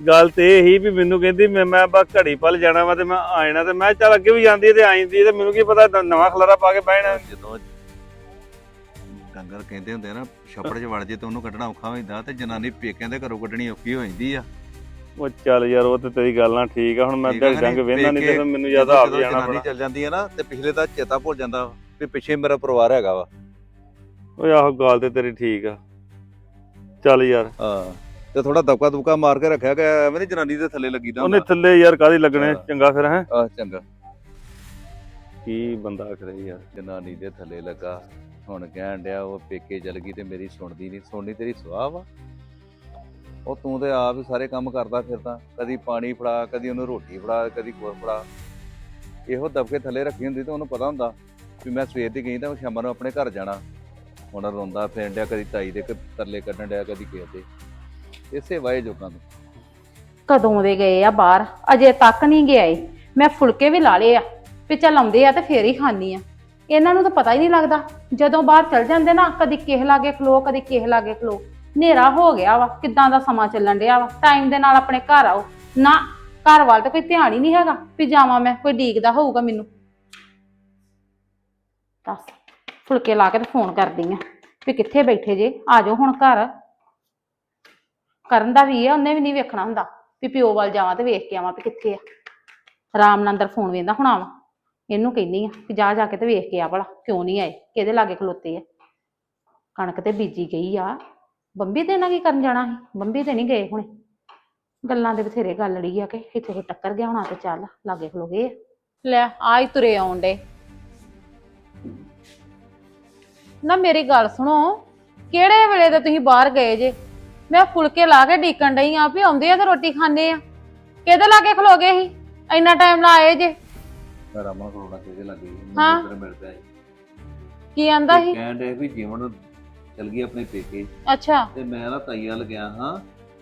ਗੱਲ ਤੇ ਇਹ ਹੀ ਵੀ ਮੈਨੂੰ ਕਹਿੰਦੀ ਮੈਂ ਮੈਂ ਬਸ ਘੜੀ ਪਲ ਜਾਣਾ ਵਾ ਤੇ ਮੈਂ ਆ ਜਾਣਾ ਤੇ ਮੈਂ ਚੱਲ ਅੱਗੇ ਵੀ ਜਾਂਦੀ ਤੇ ਆਈਂਦੀ ਤੇ ਮੈਨੂੰ ਕੀ ਪਤਾ ਨਵਾਂ ਖਲਾਰਾ ਪਾ ਕੇ ਬਹਿਣਾ। ਜਦੋਂ ਡੰਗਰ ਕਹਿੰਦੇ ਹੁੰਦੇ ਆ ਨਾ ਛੱਪੜ 'ਚ ਵੜ ਜੇ ਤੇ ਉਹਨੂੰ ਕੱਢਣਾ ਔਖਾ ਹੋ ਜਾਂਦਾ ਤੇ ਜਨਾਨੀ ਪੇਕਿਆਂ ਦੇ ਘਰੋਂ ਕੱਢਣੀ ਔਖੀ ਹੋ ਜਾਂਦੀ ਆ। ਉਹ ਚੱਲ ਯਾਰ ਉਹ ਤੇ ਤੇਰੀ ਗੱਲ ਨਾਲ ਠੀਕ ਆ ਹੁਣ ਮੈਂ ਠੀਕ ਆ ਡੰਗ ਡੰਗ ਨਹੀਂ? ਵੇਖਣਾ ਨਹੀਂ ਤੇ ਮੈਨੂੰ ਜ਼ਿਆਦਾ ਆਪ ਜਦੋਂ ਜਾਣਾ ਜਨਾਨੀ ਪੈਣਾ ਚੱਲ ਜਾਂਦੀ ਹੈ ਨਾ ਤੇ ਪਿਛਲੇ ਦਾ ਚੇਤਾ ਭੁੱਲ ਜਾਂਦਾ ਵਾ ਵੀ ਪਿੱਛੇ ਮੇਰਾ ਪਰਿਵਾਰ ਹੈਗਾ ਵਾ। ਓਏ ਆਹੋ ਗੱਲ ਤੇ ਤੇਰੀ ਠੀਕ ਆ। ਚੱਲ ਯਾਰ। ਹਾਂ। ਤੇ ਥੋੜਾ ਦਬਕਾ ਦੁਬਕਾ ਮਾਰ ਕੇ ਰੱਖਿਆ ਗਿਆ ਐਵੇਂ ਨੀ ਜਨਾਨੀ ਦੇ ਥੱਲੇ ਲੱਗੀਦਾ ਉਹਨੇ ਥੱਲੇ ਯਾਰ ਕਾਹਦੀ ਲੱਗਣੇ। ਚੰਗਾ ਫਿਰ ਹੈ? ਆ ਚੰਗਾ। ਕੀ ਬੰਦਾ ਕਰੇ ਯਾਰ? ਜਨਾਨੀ ਦੇ ਥੱਲੇ ਲੱਗਾ। ਹੁਣ ਕਹਿਣ ਡਿਆ ਉਹ ਪੇਕੇ ਚਲ ਗਈ ਤੇ ਮੇਰੀ ਸੁਣਦੀ ਨਹੀਂ ਸੁਣਨੀ ਤੇਰੀ ਸੁਆਹ ਵਾ। ਉਹ ਤੂੰ ਤੇ ਆਪ ਹੀ ਸਾਰੇ ਕੰਮ ਕਰਦਾ ਫਿਰਦਾ। ਕਦੀ ਪਾਣੀ ਫੜਾ ਕਦੀ ਉਹਨੂੰ ਰੋਟੀ ਫੜਾ ਕਦੀ ਕੁਰ ਫੜਾ। ਇਹੋ ਦਬਕੇ ਥੱਲੇ ਰੱਖੀ ਹੁੰਦੀ ਤਾਂ ਉਹਨੂੰ ਪਤਾ ਹੁੰਦਾ ਵੀ ਮੈਂ ਸਵੇਰ ਦੀ ਗਈ ਤਾਂ ਮੈਂ ਸ਼ਾਮਾਂ ਨੂੰ ਆਪਣੇ ਘਰ ਜਾਣਾ। ਹੁਣ ਰੋਂਦਾ ਫਿਰਨ ਡਿਆ ਕਦੀ ਤਾਈ ਦੇ ਕ- ਤਰਲੇ ਕੱਢਣ ਡਿਆ ਕਦੀ ਕਿਸੇ ਦੇ। ਇਸੇ ਵਾਏ ਜੋਕਾਂ ਨੂੰ ਕਦੋਂ ਦੇ ਗਏ ਆ ਬਾਹਰ? ਅਜੇ ਤੱਕ ਨਹੀਂ ਗਏ। ਏ ਮੈਂ ਫੁਲਕੇ ਵੀ ਲਾ ਲਏ ਆ। ਵੀ ਚੱਲ ਆਉਂਦੇ ਆ ਤੇ ਫੇਰ ਹੀ ਖਾਣੀ ਆ। ਇਹਨਾਂ ਨੂੰ ਤਾਂ ਪਤਾ ਹੀ ਨਹੀਂ ਲੱਗਦਾ। ਜਦੋਂ ਬਾਹਰ ਚਲ ਜਾਂਦੇ ਨਾ, ਕਦੀ ਕਿਸੇ ਲਾਗੇ ਖਲੋ, ਕਦੀ ਕਿਸੇ ਲਾਗੇ ਖਲੋ। ਹਨੇਰਾ ਹੋ ਗਿਆ ਵਾ। ਕਿੱਦਾਂ ਦਾ ਸਮਾਂ ਚੱਲਣ ਡਿਆ ਵਾ? ਟਾਈਮ ਦੇ ਨਾਲ ਆਪਣੇ ਘਰ ਆਓ। ਨਾ, ਘਰ ਵੱਲ ਤਾਂ ਕੋਈ ਧਿਆਨ ਹੀ ਨਹੀਂ ਹੈਗਾ। ਵੀ ਜਾਵਾਂ ਮੈਂ, ਕੋਈ ਡੀਕਦਾ ਹੋਊਗਾ ਮੈਨੂੰ। ਦੱਸ। ਫੁਲਕੇ ਲਾ ਕੇ ਤੇ ਫੋਨ ਕਰਦੀ ਆ। ਵੀ ਕਿੱਥੇ ਬੈਠੇ ਜੇ? ਆ ਜਾਓ ਹੁਣ ਘਰ। ਕਰਨ ਦਾ ਵੀ ਆ, ਉਹਨੇ ਵੀ ਨਹੀਂ ਵੇਖਣਾ ਹੁੰਦਾ ਵੀ ਪਿਓ ਵੱਲ ਜਾਵਾਂ ਤੇ ਵੇਖ ਕੇ ਆਵਾਂ ਵੀ ਕਿੱਥੇ ਆ। ਆਰਾਮ ਨਾਲ ਅੰਦਰ ਫੋਨ ਵੇਂਦਾ ਹੁਣਾ ਵਾ। ਇਹਨੂੰ ਕਹਿੰਦੀ ਆ ਕਿ ਜਾ ਜਾ ਕੇ ਤੇ ਵੇਖ ਕੇ ਆ ਭਲਾ, ਕਿਉਂ ਨਹੀਂ ਆਏ? ਕਿਹਦੇ ਲਾਗੇ ਖਲੋਤੇ ਆ? ਕਣਕ ਤੇ ਬੀਜੀ ਗਈ ਆ। ਬੰਬੀ ਤੇ ਨਾ ਕੀ ਕਰਨ ਜਾਣਾ ਸੀ? ਬੰਬੀ ਤੇ ਨਹੀਂ ਗਏ ਹੁਣੇ। ਗੱਲਾਂ ਦੇ ਬਥੇਰੇ ਗੱਲ ਲੜੀ ਆ ਕਿ ਇੱਥੇ ਕੋਈ ਟੱਕਰ ਗਿਆ ਹੋਣਾ ਤੇ ਚੱਲ ਲਾਗੇ ਖਲੋ ਗਏ ਆ। ਲੈ ਆਈ ਤੁਰੇ ਆਉਣ ਡੇ ਨਾ ਮੇਰੀ ਗੱਲ ਸੁਣੋ, ਕਿਹੜੇ ਵੇਲੇ ਦੇ ਤੁਸੀਂ ਬਾਹਰ ਗਏ ਜੇ? ਮੈਂ ਫੁਲਕੇ ਲਾ ਕੇ ਡੀਕਣ ਡਈ ਆ ਵੀ ਆਉਂਦੇ ਆ ਤੇ ਰੋਟੀ ਖਾਣੇ ਆ। ਕਿਹਦੇ ਲਾਗੇ ਖਲੋ ਗਏ ਸੀ? ਇੰਨਾ ਟਾਈਮ ਲਾ ਆਏ ਜੇ। ਮੈਂ ਰਾਮਾ ਕੋਲੋਂ ਕਿਹਦੇ ਲੱਗੀ ਹਾਂ। ਮੈਨੂੰ ਮਿਲਦਾ ਹੈ ਕੀ ਆਂਦਾ ਸੀ? ਕਹਿਣ ਡਿਆ ਵੀ ਜੀਵਨ ਚਲ ਗਈ ਆਪਣੇ ਪੇਕੇ। ਅੱਛਾ। ਤੇ ਮੈਂ ਨਾ ਤਾਈ ਵੱਲ ਗਿਆ ਹਾਂ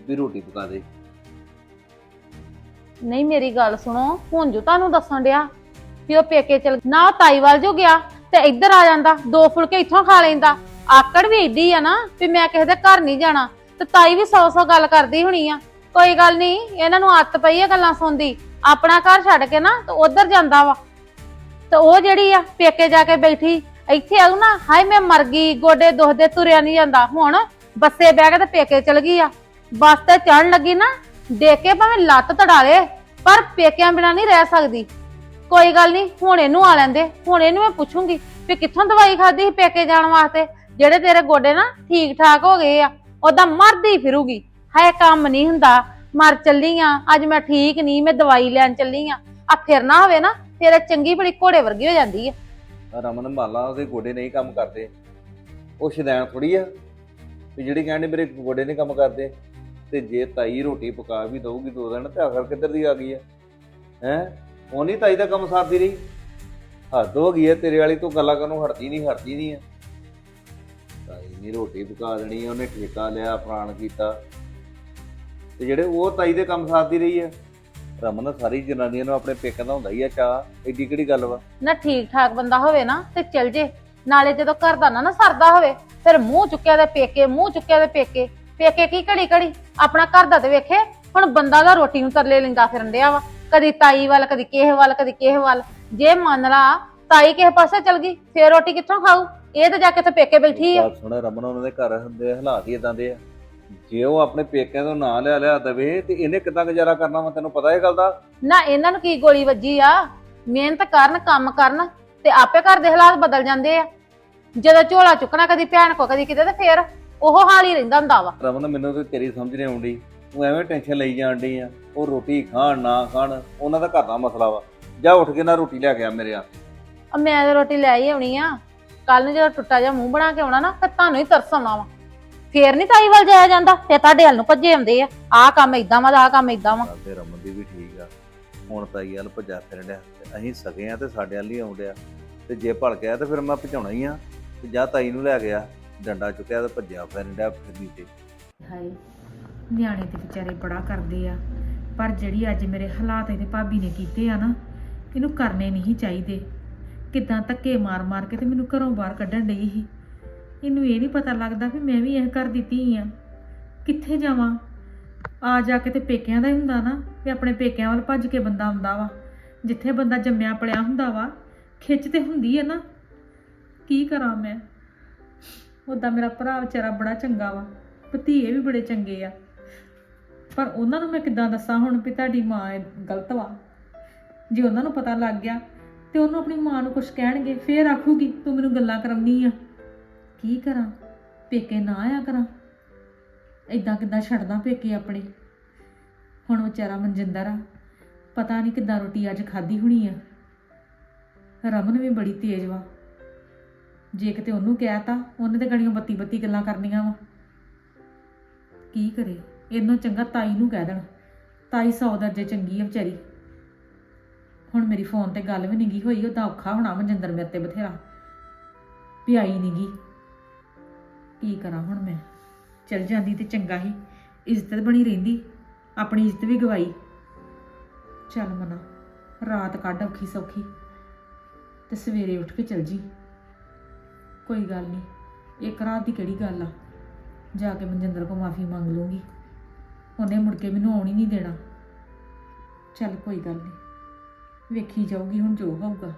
ਵੀ ਰੋਟੀ ਪਕਾ ਦੇ। ਨਹੀਂ ਮੇਰੀ ਗੱਲ ਸੁਣੋ। ਹੁਣ ਜੋ ਤੁਹਾਨੂੰ ਦੱਸਣ ਡਿਆ ਵੀ ਉਹ ਪੇਕੇ ਚਲ ਨਾ ਉਹ ਤਾਈ ਵੱਲ ਜੋ ਗਿਆ ਤੇ ਇੱਧਰ ਆ ਜਾਂਦਾ। ਦੋ ਫੁਲਕੇ ਇੱਥੋਂ ਖਾ ਲੈਂਦਾ। ਆਕੜ ਵੀ ਏਡੀ ਆ ਨਾ ਵੀ ਮੈਂ ਕਿਸੇ ਦੇ ਘਰ ਨਹੀਂ ਜਾਣਾ। ਤੇ ਤਾਈ ਵੀ ਸੌ ਸੌ ਗੱਲ ਕਰਦੀ ਹੋਣੀ ਆ। ਕੋਈ ਗੱਲ ਨਹੀਂ, ਇਹਨਾਂ ਨੂੰ ਆਦਤ ਪਈ ਆ ਗੱਲਾਂ ਸੁਣਦੀ। ਆਪਣਾ ਘਰ ਛੱਡ ਕੇ ਨਾ ਤੇ ਉਧਰ ਜਾਂਦਾ ਵਾ। ਤੇ ਉਹ ਜਿਹੜੀ ਆ, ਪੇਕੇ ਜਾ ਕੇ ਬੈਠੀ, ਇੱਥੇ ਆਉ ਨਾ, ਹਾਏ ਮੈਂ ਮਰ ਗਈ, ਗੋਡੇ ਦੁਖਦੇ ਤੁਰਿਆ ਨਹੀਂ ਜਾਂਦਾ। ਹੁਣ ਬੱਸੇ ਬਹਿ ਕੇ ਤੇ ਪੇਕੇ ਚਲ ਗਈ ਆ। ਬੱਸ ਤੇ ਚੜਨ ਲੱਗੀ ਨਾ, ਦੇਖ ਕੇ ਭਾਵੇਂ ਲੱਤ ਤੜਾ ਲੇ, ਪਰ ਪੇਕਿਆਂ ਬਿਨਾ ਨਹੀਂ ਰਹਿ ਸਕਦੀ। ਕੋਈ ਗੱਲ ਨਹੀਂ, ਹੁਣ ਇਹਨੂੰ ਆ ਲੈਂਦੇ, ਹੁਣ ਇਹਨੂੰ ਮੈਂ ਪੁੱਛੂੰਗੀ ਵੀ ਕਿੱਥੋਂ ਦਵਾਈ ਖਾਦੀ ਸੀ ਪੇਕੇ ਜਾਣ ਵਾਸਤੇ? ਜਿਹੜੇ ਤੇਰੇ ਗੋਡੇ ਨਾ ਠੀਕ ਠਾਕ ਹੋ ਗਏ ਆ। ਉਹਦਾ ਮਰਦੀ ਫਿਰੂਗੀ। ਹਾਏ, ਕੰਮ ਨਹੀਂ ਹੁੰਦਾ। ਮਰ ਚੱਲੀ ਆ। ਅੱਜ ਮੈਂ ਠੀਕ ਨਹੀਂ ਮੈਂ ਦਵਾਈ ਲੈਣ ਚੱਲੀ ਆ। ਆ ਫਿਰ ਨਾ ਹੋਵੇ ਨਾ ਤੇਰੇ ਚੰਗੀ ਬੜੀ ਘੋੜੇ ਵਰਗੀ ਹੋ ਜਾਂਦੀ ਆ। ਰਮਨ, ਮਾਲਾ ਉਹਦੇ ਗੋਡੇ ਨਹੀਂ ਕੰਮ ਕਰਦੇ। ਉਹ ਸ਼ਦੈਣ ਥੋੜੀ ਆ ਵੀ ਜਿਹੜੀ ਕਹਿੰਦੀ ਮੇਰੇ ਗੋਡੇ ਨਹੀਂ ਕੰਮ ਕਰਦੇ। ਤੇ ਜੇ ਤਾਈ ਰੋਟੀ ਪਕਾ ਵੀ ਦਊਗੀ ਦੋ ਦਿਨ, ਤੇ ਆਖਰ ਕਿੱਧਰ ਦੀ ਆ ਗਈ ਆ? ਹੈ? ਉਹ ਨਹੀਂ ਤਾਈ ਦਾ ਕੰਮ ਸਾਰਦੀ ਰਹੀ? ਹੱਦ ਹੋ ਗਈ ਹੈ ਤੇਰੇ ਵਾਲੀ ਤੂੰ ਗੱਲਾਂ ਕਰਨੋਂ ਹਟਦੀ ਨਹੀਂ ਹਟਦੀ ਨਹੀਂ ਆ। ਤਾਈ ਰੋਟੀ ਪਕਾ ਦੇਣੀ ਉਹਨੇ ਠੇਕਾ ਲਿਆ ਪ੍ਰਾਣ ਕੀਤਾ। ਤੇ ਜਿਹੜੇ ਉਹ ਤਾਈ ਦੇ ਕੰਮ ਸਾਰਦੀ ਰਹੀ ਆ, ਰਮਨ ਸਾਰੀ ਜਨਾਨੀਆਂ ਨੂੰ ਆਪਣੇ ਪੇਕਾਂ ਦਾ ਹੁੰਦਾ ਹੀ ਆ ਚਾਹ ਏਡੀ ਕਿਹੜੀ ਗੱਲ ਵਾ? ਨਾ ਠੀਕ ਠਾਕ ਬੰਦਾ ਹੋਵੇ ਨਾ, ਤੇ ਚੱਲ ਜੇ। ਨਾਲੇ ਜਦੋਂ ਘਰ ਦਾ ਨਾ ਨਾ ਸਰਦਾ ਹੋਵੇ, ਫਿਰ ਮੂੰਹ ਚੁੱਕਿਆ ਦੇ ਪੇਕੇ, ਮੂੰਹ ਚੁੱਕਿਆ ਦੇ ਪੇਕੇ। ਪੇਕੇ ਕੀ ਘੜੀ ਘੜੀ ਆਪਣਾ ਘਰ ਦਾ ਤੇ ਵੇਖੇ, ਹੁਣ ਬੰਦਾ ਦਾ ਰੋਟੀ ਨੂੰ ਤਰਲੇ ਲਿੰਦਾ ਫਿਰਨ ਡਿਆ ਵਾ। ਕਦੀ ਤਾਈ ਵੱਲ, ਕਦੀ ਕਿਸੇ ਵੱਲ, ਕਦੀ ਕਿਸੇ ਵੱਲ। ਜੇ ਮੰਨ ਲਾ, ਤਾਈ ਕਿਸੇ ਪਾਸੇ ਚਲ ਗਈ, ਫੇਰ ਰੋਟੀ ਕਿੱਥੋਂ ਖਾਊ? ਇਹ ਤਾਂ ਜਾ ਕੇ ਤੇ ਪੇਕੇ ਬੈਠੀ ਆ। ਗੱਲ ਸੁਣ ਰਮਨ ਉਹਨਾਂ ਦੇ ਘਰ ਹੁੰਦੇ ਹਾਲਾਤ ਹੀ ਇਦਾਂ ਦੇ ਆ। ਜੇ ਉਹ ਆਪਣੇ ਪੇਕਿਆਂ ਤੋਂ ਨਾਂ ਲਿਆ ਲਿਆ ਦਵੇ ਤੇ ਇਹਨੇ ਕਿੱਦਾਂ ਗੁਜ਼ਾਰਾ ਕਰਨਾ ਵਾ ਤੈਨੂੰ ਪਤਾ ਇਹ ਗੱਲ ਦਾ? ਨਾ ਇਹਨਾਂ ਨੂੰ ਕੀ ਗੋਲੀ ਵੱਜੀ ਆ? ਮਿਹਨਤ ਕਰਨ ਕੰਮ ਕਰਨ ਤੇ ਆਪੇ ਘਰ ਦੇ ਹਾਲਾਤ ਬਦਲ ਜਾਂਦੇ ਆ। ਜਦੋਂ ਝੋਲਾ ਚੁੱਕਣਾ ਕਦੀ ਭੈਣ ਕੋ ਕਦੀ ਕਿਤੇ ਤੇ ਫੇਰ ਉਹ ਹਾਲ ਹੀ ਰਹਿੰਦਾ ਹੁੰਦਾ ਵਾ। ਰਮਨ ਮੈਨੂੰ ਤੇ ਤੇਰੀ ਸਮਝ ਨਹੀਂ ਆਉਂਦੀ। ਤੂੰ ਐਵੇਂ ਟੈਨਸ਼ਨ ਲਈ ਜਾਣ ਡਈ ਆ। ਉਹ ਰੋਟੀ ਖਾਣ ਨਾ ਖਾਣ ਉਹਨਾਂ ਦਾ ਘਰ ਦਾ ਮਸਲਾ ਵਾ। ਜਾ ਉੱਠ ਕੇ ਨਾ ਰੋਟੀ ਲੈ ਕੇ ਆ ਮੇਰੇ ਆ ਆ ਮੈਂ ਤਾਂ ਰੋਟੀ ਲੈ ਹੀ ਆਉਣੀ ਆ। ਕੱਲ ਨੂੰ ਜਦੋਂ ਟੁੱਟਾ ਜਿਹਾ ਮੂੰਹ ਬਣਾ ਕੇ ਆਉਣਾ ਨਾ ਫਿਰ ਤੁਹਾਨੂੰ ਹੀ ਤਰਸ ਆਉਣਾ ਵਾ। ਫੇਰ ਨਹੀਂ ਤਾਈ ਵੱਲ ਜਾਇਆ ਜਾਂਦਾ ਫੇਰ ਤੁਹਾਡੇ ਵੱਲ ਨੂੰ ਭੱਜੇ ਆਉਂਦੇ ਆ। ਆਹ ਕੰਮ ਇਦਾਂ ਵਾ ਆਹ ਕੰਮ ਇਦਾਂ ਵਾ। ਤੇ ਰਮਨ ਦੀ ਵੀ ਠੀਕ ਆ। ਹੁਣ ਤਾਈ ਵੱਲ ਭੱਜਾ ਫਿਰਨ ਡਿਆ ਤੇ ਅਸੀਂ ਸਗੇ ਆ ਤੇ ਸਾਡੇ ਵੱਲ ਹੀ ਆਉਣ ਡਿਆ। ਤੇ ਜੇ ਭੜ ਗਿਆ ਤੇ ਫਿਰ ਮੈਂ ਭਜਾਉਣਾ ਹੀ ਆ ਤੇ ਜਾ ਤਾਈ ਨੂੰ ਲੈ ਗਿਆ ਡੰਡਾ ਚੁੱਕਿਆ ਤੇ ਭੱਜਿਆ ਫਿਰਨ ਡਿਆ ਫਿਰਨੀ ਤੇ। ਹਾਏ ਨਿਆਣੇ ਤੇ ਵਿਚਾਰੇ ਬੜਾ ਕਰਦੇ ਆ। ਪਰ ਜਿਹੜੀ ਅੱਜ ਮੇਰੇ ਹਾਲਾਤ ਇਹਦੇ ਭਾਬੀ ਨੇ ਕੀਤੇ ਆ ਨਾ ਇਹਨੂੰ ਕਰਨੇ ਨਹੀਂ ਚਾਹੀਦੇ। ਕਿਦਾਂ ਧੱਕੇ ਮਾਰ-ਮਾਰ ਕੇ ਤੇ ਮੈਨੂੰ ਘਰੋਂ ਬਾਹਰ ਕੱਢਣ ਡਈ ਸੀ। ਇਹਨੂੰ ਇਹ ਨਹੀਂ ਪਤਾ ਲੱਗਦਾ ਵੀ ਮੈਂ ਵੀ ਇਹ ਘਰ ਦੀ ਧੀ ਆ। ਕਿੱਥੇ ਜਾਵਾਂ? ਆ ਜਾ ਕੇ ਤੇ ਪੇਕਿਆਂ ਦਾ ਹੀ ਹੁੰਦਾ ਨਾ, ਵੀ ਆਪਣੇ ਪੇਕਿਆਂ ਵੱਲ ਭੱਜ ਕੇ ਬੰਦਾ ਆਉਂਦਾ ਵਾ। ਜਿੱਥੇ ਬੰਦਾ ਜੰਮਿਆ ਪਲਿਆ ਹੁੰਦਾ ਵਾ, ਖਿੱਚ ਤੇ ਹੁੰਦੀ ਹੈ ਨਾ। ਕੀ ਕਰਾਂ ਮੈਂ? ਉਹਦਾ ਮੇਰਾ ਭਰਾ ਵਿਚਾਰਾ ਬੜਾ ਚੰਗਾ ਵਾ ਭਤੀਏ ਵੀ ਬੜੇ ਚੰਗੇ ਆ। ਪਰ ਉਹਨਾਂ ਨੂੰ ਮੈਂ ਕਿੱਦਾਂ ਦੱਸਾਂ ਹੁਣ ਵੀ ਤੁਹਾਡੀ ਮਾਂ ਇਹ ਗਲਤ ਵਾ? ਜੇ ਉਹਨਾਂ ਨੂੰ ਪਤਾ ਲੱਗ ਗਿਆ ਤੇ ਉਹਨੂੰ ਆਪਣੀ ਮਾਂ ਨੂੰ ਕੁਝ ਕਹਿਣਗੇ, ਫੇਰ ਆਖੂਗੀ, ਤੂੰ ਮੈਨੂੰ ਗੱਲਾਂ ਕਰਾਉਣੀ ਆ। ਕੀ ਕਰਾਂ? ਪੇਕੇ ਨਾ ਆਇਆ ਕਰਾਂ? ਇਦਾਂ ਕਿੱਦਾਂ ਛੱਡਦਾ ਪੇਕੇ ਆਪਣੇ? ਹੁਣ ਵਿਚਾਰਾ ਮਨਜਿੰਦਰ ਆ। ਪਤਾ ਨਹੀਂ ਕਿੱਦਾਂ ਰੋਟੀ ਅੱਜ ਖਾਧੀ ਹੋਣੀ ਆ। ਰਮਨ ਵੀ ਬੜੀ ਤੇਜ਼ ਵਾ। ਜੇ ਕਿਤੇ ਉਹਨੂੰ ਕਹਿਤਾ, ਉਹਨੇ ਤੇ ਗੜੀਆਂ ਬੱਤੀ ਬੱਤੀ ਗੱਲਾਂ ਕਰਨੀਆਂ ਵਾ। ਕੀ ਕਰੇ? ਇਹਨੋਂ ਚੰਗਾ ਤਾਈ ਨੂੰ ਕਹਿ ਦੇਣ। ਤਾਈ ਸੌ ਦਰਜੇ ਚੰਗੀ ਆ ਵਿਚਾਰੀ। ਹੁਣ ਮੇਰੀ ਫੋਨ ਤੇ ਗੱਲ ਵੀ ਨਹੀਂ ਹੋਈ, ਉਹਦਾ ਔਖਾ ਹੋਣਾ ਮਨਜਿੰਦਰ ਮੇਰੇ ਤੇ ਬਥੇਰਾ। ਵੀ ਆਈ ਨੀ ਕੀ ਕਰਾਂ ਹੁਣ ਮੈਂ? ਚਲ ਜਾਂਦੀ ਤੇ ਚੰਗਾ ਹੀ। ਇੱਜ਼ਤ ਬਣੀ ਰਹਿੰਦੀ। ਆਪਣੀ ਇੱਜ਼ਤ ਵੀ ਗਵਾਈ। ਚੱਲ ਮਨਾ। ਰਾਤ ਕੱਢ ਔਖੀ ਸੌਖੀ। ਤੇ ਸਵੇਰੇ ਉੱਠ ਕੇ ਚਲ ਜੀ। ਕੋਈ ਗੱਲ ਨਹੀਂ ਇੱਕ ਰਾਤ ਦੀ ਕਿਹੜੀ ਗੱਲ ਆ? ਜਾ ਕੇ ਮਨਜਿੰਦਰ ਕੋ ਮਾਫੀ ਮੰਗ ਲੂੰਗੀ। ਉਹਨੇ ਮੁੜ ਕੇ ਮੈਨੂੰ ਆਉਣ ਹੀ ਨਹੀਂ ਦੇਣਾ। ਚੱਲ ਕੋਈ ਗੱਲ ਨਹੀਂ ਵੇਖੀ ਜਾਊਗੀ ਹੁਣ ਜੋ ਹੋਊਗਾ।